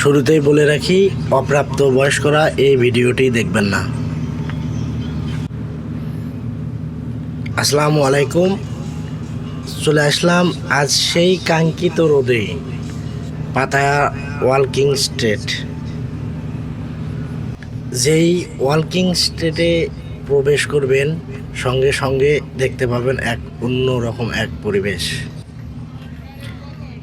শুরুতেই বলে রাখি, অপ্রাপ্ত বয়স্করা এই ভিডিওটি দেখবেন না। আসসালামু আলাইকুম। চলে আসলাম আজ সেই কাঙ্ক্ষিত রোদে, পাতায়া ওয়ালকিং স্ট্রিট। যেই ওয়ালকিং স্ট্রিটে প্রবেশ করবেন, সঙ্গে সঙ্গে দেখতে পাবেন এক অন্যরকম এক পরিবেশ।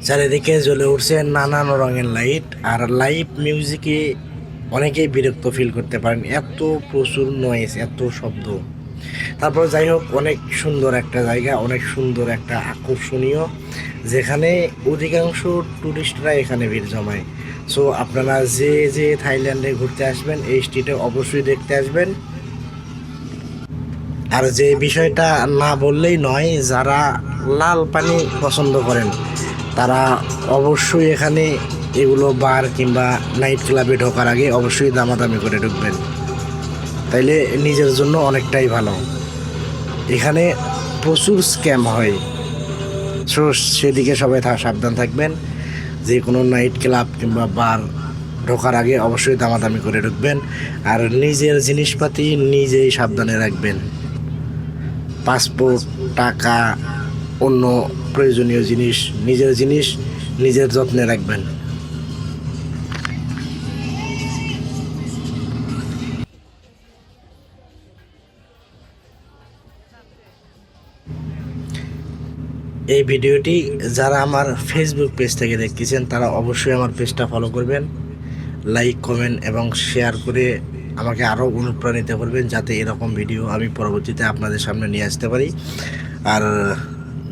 চারিদিকে জ্বলে উঠছে নানান রঙের লাইট আর লাইভ মিউজিকে অনেকেই বিরক্ত ফিল করতে পারেন। এত প্রচুর নয়েজ এত শব্দ। তারপর যাই হোক, অনেক সুন্দর একটা জায়গা, অনেক সুন্দর একটা আকর্ষণীয়, যেখানে অধিকাংশ ট্যুরিস্টরা এখানে ভিড় জমায়। সো আপনারা যে যে থাইল্যান্ডে ঘুরতে আসবেন, এই স্ট্রিটে অবশ্যই দেখতে আসবেন। আর যে বিষয়টা না বললেই নয়, যারা লাল পানি পছন্দ করেন তারা অবশ্যই এখানে এগুলো বার কিংবা নাইট ক্লাবে ঢোকার আগে অবশ্যই দামাদামি করে ঢুকবেন। তাইলে নিজের জন্য অনেকটাই ভালো। এখানে প্রচুর স্ক্যাম হয়। সো সেদিকে সবাই সাবধান থাকবেন। যে কোনো নাইট ক্লাব কিংবা বার ঢোকার আগে অবশ্যই দামাদামি করে ঢুকবেন। আর নিজের জিনিসপাতি নিজেই সাবধানে রাখবেন। পাসপোর্ট, টাকা অন্য প্রয়োজনীয় জিনিস, নিজের জিনিস নিজের যত্নে রাখবেন। এই ভিডিওটি যারা আমার ফেসবুক পেজ থেকে দেখতেছেন, তারা অবশ্যই আমার পেজটা ফলো করবেন লাইক কমেন্ট এবং শেয়ার করে আমাকে আরও অনুপ্রাণিত করবেন, যাতে এরকম ভিডিও আমি পরবর্তীতে আপনাদের সামনে নিয়ে আসতে পারি। আর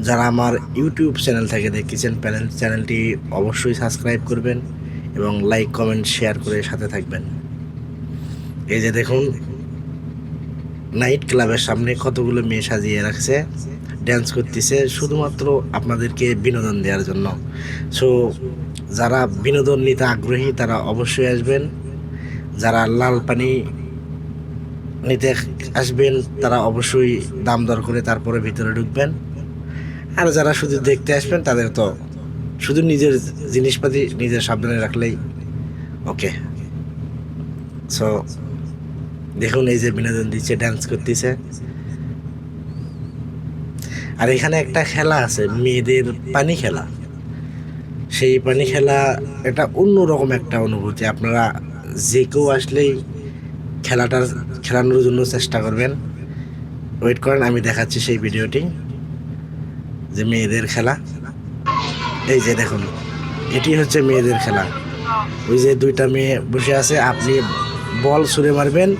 যারা আমার ইউটিউব চ্যানেল থেকে প্যানেল চ্যানেলটি অবশ্যই সাবস্ক্রাইব করবেন এবং লাইক, কমেন্ট, শেয়ার করে সাথে থাকবেন। এই যে দেখুন, নাইট ক্লাবের সামনে কতগুলো মেয়ে সাজিয়ে রাখছে ড্যান্স করতেছে, শুধুমাত্র আপনাদেরকে বিনোদন দেওয়ার জন্য। সো যারা বিনোদন নিতে আগ্রহী, তারা অবশ্যই আসবেন। যারা লাল পানি নিতে আসবেন, তারা অবশ্যই দাম দর করে তারপরে ভিতরে ঢুকবেন। আর যারা শুধু দেখতে আসবেন, তাদের তো শুধু নিজের জিনিসপাতি নিজের সাবধানে রাখলেই ওকে। সো দেখুন এই যে বিনোদন দিচ্ছে ডান্স করতেছে। আর এখানে একটা খেলা আছে, মেয়েদের পানি খেলা। সেই পানি খেলা এটা অন্যরকম একটা অনুভূতি। আপনারা যে কেউ আসলেই খেলাটার, খেলানোর জন্য চেষ্টা করবেন। ওয়েট করেন, আমি দেখাচ্ছি সেই ভিডিওটি। যে মেয়েদের খেলা। এই যে দেখুন, এটি হচ্ছে মেয়েদের খেলা। ওই যে দুইটা মেয়ে বসে আছে, আপনি বল ছুঁড়ে মারবেন,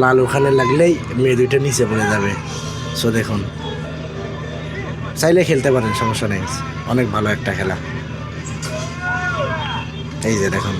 লাল ওখানে লাগলেই মেয়ে দুইটা নিচে পড়ে যাবে। সো দেখুন, চাইলে খেলতে পারেন, সমস্যা নেই। অনেক ভালো একটা খেলা। এই যে দেখুন